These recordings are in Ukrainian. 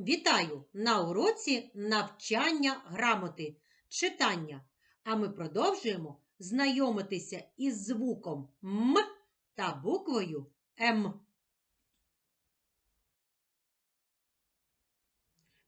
Вітаю на уроці навчання грамоти, читання. А ми продовжуємо знайомитися із звуком М та буквою М.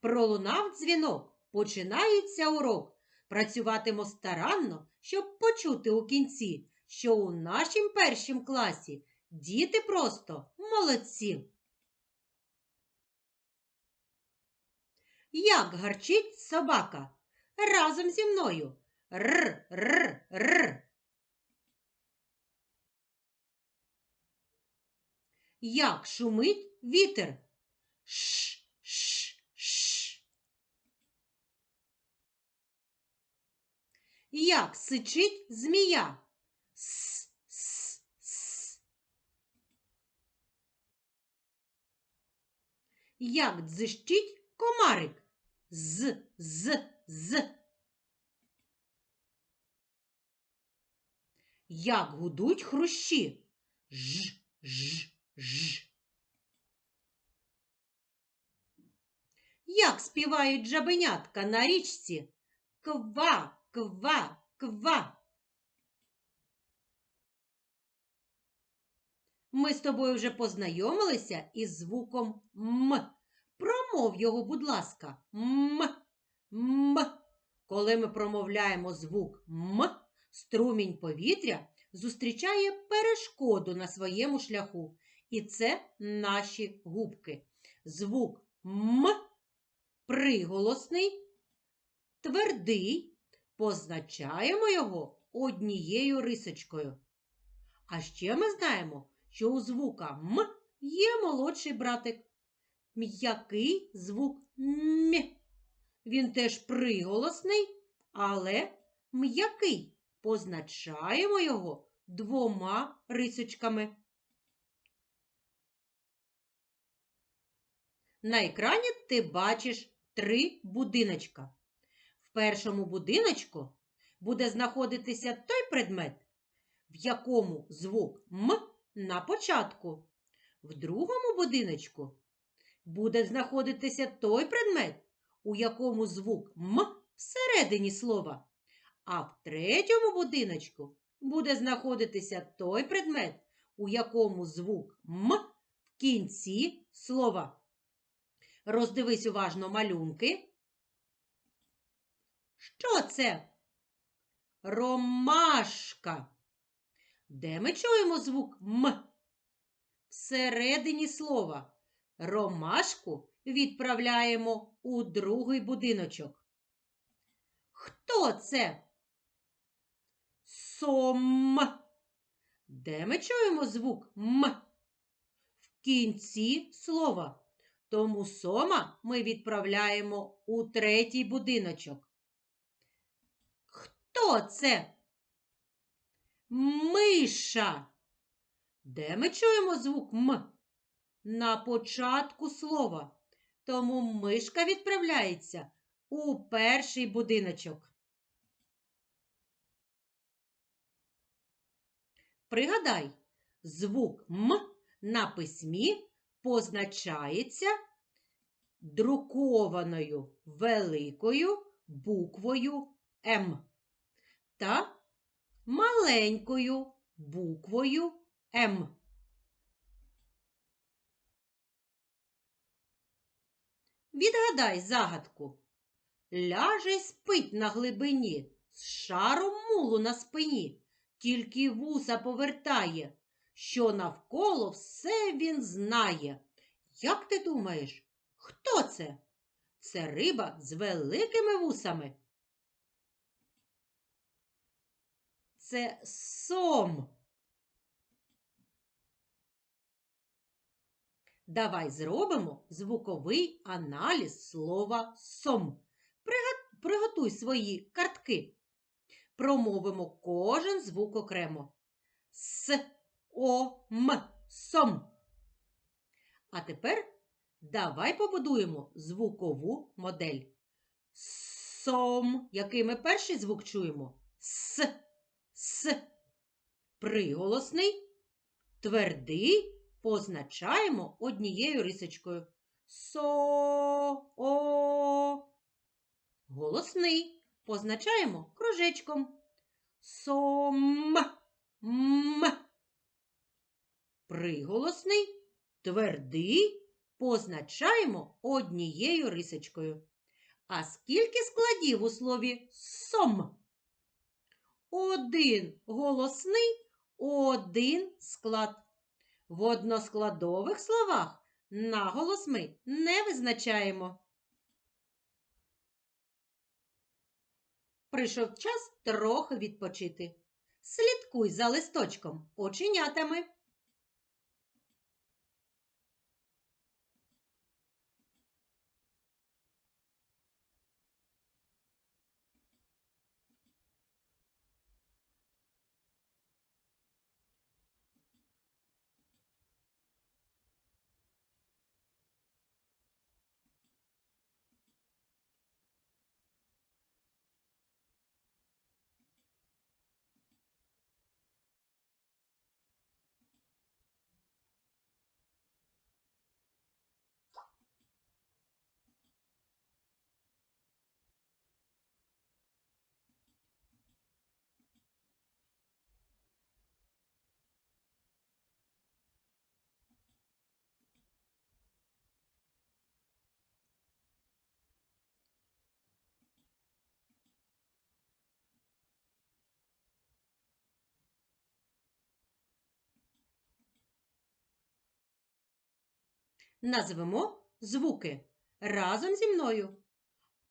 Пролунав дзвінок. Починається урок. Працюватимо старанно, щоб почути у кінці, що у нашім першім класі діти просто молодці. Як гарчить собака? Разом зі мною. Р, р, р. Як шумить вітер? Ш, ш, ш. Як сичить змія? С, с, с. Як дзищить комарик? З, з, з. Як гудуть хрущі? Ж, ж, ж. Як співають жабенятка на річці? Ква, ква, ква. Ми з тобою вже познайомилися із звуком М. Промов його, будь ласка, М. М. Коли ми промовляємо звук М, струмінь повітря зустрічає перешкоду на своєму шляху. І це наші губки. Звук М приголосний, твердий, позначаємо його однією рисочкою. А ще ми знаємо, що у звука М є молодший братик. М'який звук М. Він теж приголосний, але м'який. Позначаємо його двома рисочками. На екрані ти бачиш три будиночка. В першому будиночку буде знаходитися той предмет, в якому звук М на початку. В другому будиночку буде знаходитися той предмет, у якому звук М всередині слова. А в третьому будиночку буде знаходитися той предмет, у якому звук М в кінці слова. Роздивись уважно малюнки. Що це? Ромашка. Де ми чуємо звук М? Всередині слова. Ромашку відправляємо у другий будиночок. Хто це? Сом. Де ми чуємо звук М? В кінці слова. Тому сома ми відправляємо у третій будиночок. Хто це? Миша. Де ми чуємо звук М? На початку слова. Тому мишка відправляється у перший будиночок. Пригадай, звук М на письмі позначається друкованою великою буквою М та маленькою буквою М. Відгадай загадку. Ляже й спить на глибині, з шаром мулу на спині, тільки вуса повертає, що навколо все він знає. Як ти думаєш, хто це? Це риба з великими вусами. Це сом. Давай зробимо звуковий аналіз слова сом. Приготуй свої картки. Промовимо кожен звук окремо. С, О, М. Сом. А тепер давай побудуємо звукову модель. Сом. Який ми перший звук чуємо? С, С. Приголосний, твердий позначаємо однією рисочкою. со, о. Голосний позначаємо кружечком. Сом, м. Приголосний, твердий позначаємо однією рисочкою. А скільки складів у слові сом? Один голосний, один склад. В односкладових словах наголос ми не визначаємо. Прийшов час трохи відпочити. Слідкуй за листочком оченятами. Назвемо звуки разом зі мною.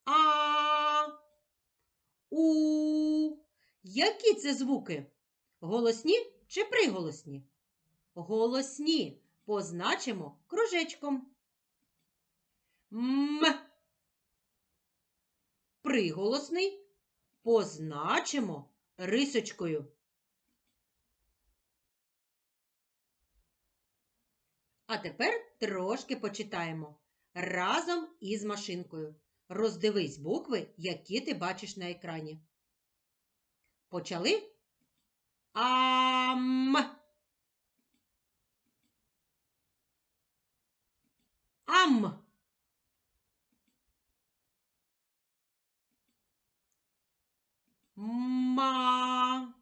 А. У. Які це звуки? Голосні чи приголосні? Голосні позначимо кружечком. М. Приголосний позначимо рисочкою. А тепер трошки почитаємо разом із машинкою. Роздивись букви, які ти бачиш на екрані. Почали? Ам. Ам. Ма. Ма.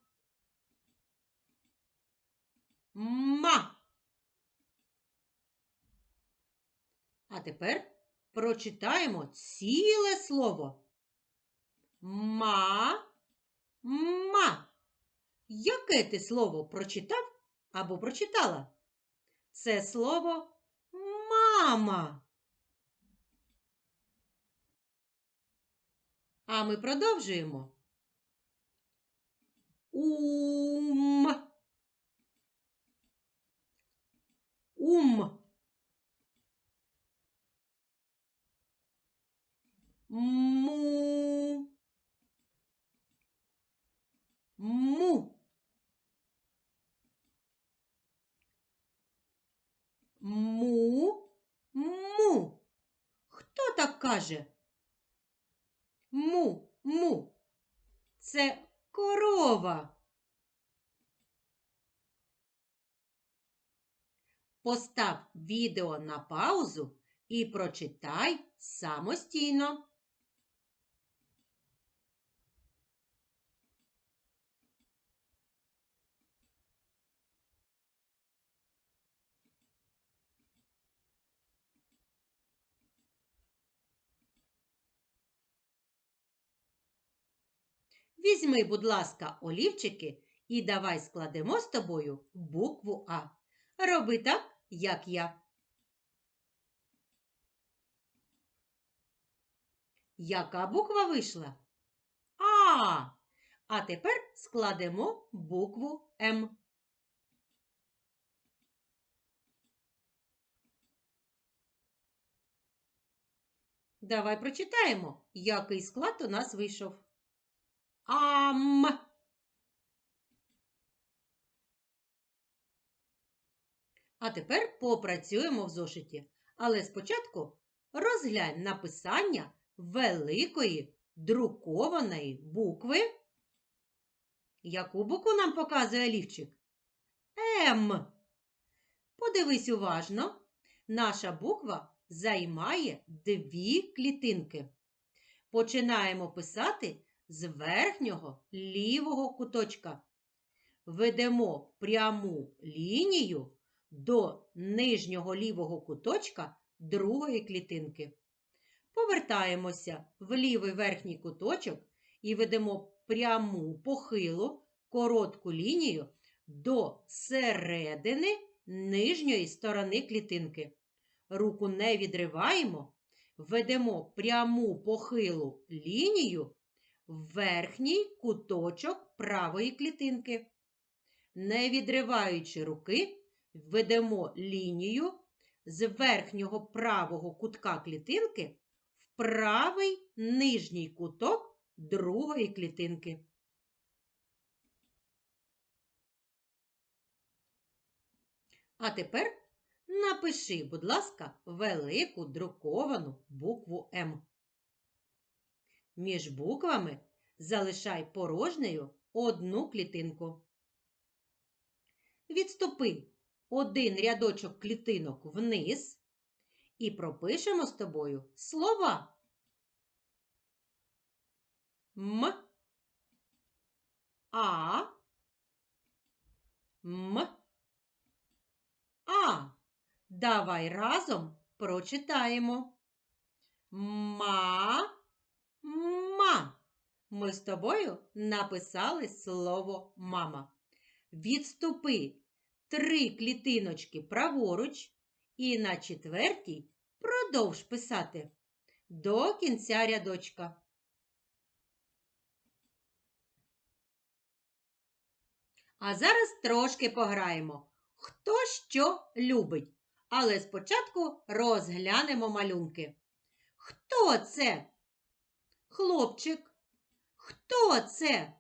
А тепер прочитаємо ціле слово. Ма. Ма. Яке ти слово прочитав або прочитала? Це слово мама. А ми продовжуємо. Ум. Ум. Му. Му. Му. Му. Хто так каже? Му. Му. Це корова. Постав відео на паузу і прочитай самостійно. Візьми, будь ласка, олівчики і давай складемо з тобою букву А. Роби так, як я. Яка буква вийшла? А. А тепер складемо букву М. Давай прочитаємо, який склад у нас вийшов. Ам. А тепер попрацюємо в зошиті. Але спочатку розглянь написання великої друкованої букви. Яку букву нам показує олівчик? М. Подивись уважно. Наша буква займає дві клітинки. Починаємо писати з верхнього лівого куточка. Ведемо пряму лінію до нижнього лівого куточка другої клітинки. Повертаємося в лівий верхній куточок і ведемо пряму похилу коротку лінію до середини нижньої сторони клітинки. Руку не відриваємо, ведемо пряму похилу лінію верхній куточок правої клітинки. Не відриваючи руки, ведемо лінію з верхнього правого кутка клітинки в правий нижній куток другої клітинки. А тепер напиши, будь ласка, велику друковану букву М. Між буквами залишай порожнею одну клітинку. Відступи один рядочок клітинок вниз і пропишемо з тобою слова. М. А. М. А. Давай разом прочитаємо. Ма. Ма. Ми з тобою написали слово мама. Відступи три клітиночки праворуч і на четвертій продовж писати до кінця рядочка. А зараз трошки пограємо. Хто що любить. Але спочатку розглянемо малюнки. Хто це? Хлопчик. Хто це?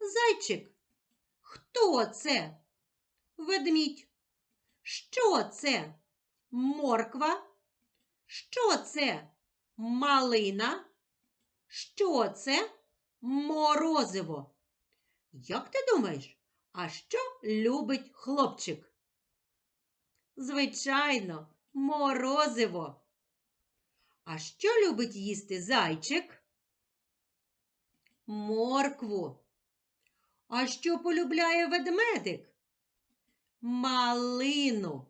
Зайчик. Хто це? Ведмідь. Що це? Морква? Що це? Малина? Що це? Морозиво. Як ти думаєш, а що любить хлопчик? Звичайно, морозиво. А що любить їсти зайчик? Моркву. А що полюбляє ведмедик? Малину.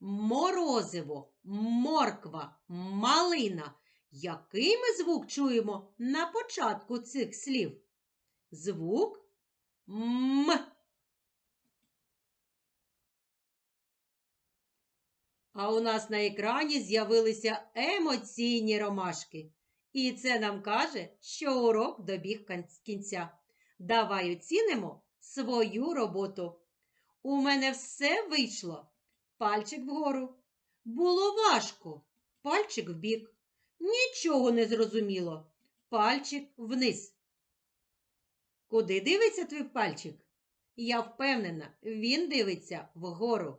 Морозиво, морква, малина. Який ми звук чуємо на початку цих слів? Звук М. А у нас на екрані з'явилися емоційні ромашки. І це нам каже, що урок добіг кін- кінця. Давай оцінимо свою роботу. У мене все вийшло. Пальчик вгору. Було важко. Пальчик вбік. Нічого не зрозуміло. Пальчик вниз. Куди дивиться твій пальчик? Я впевнена, він дивиться вгору.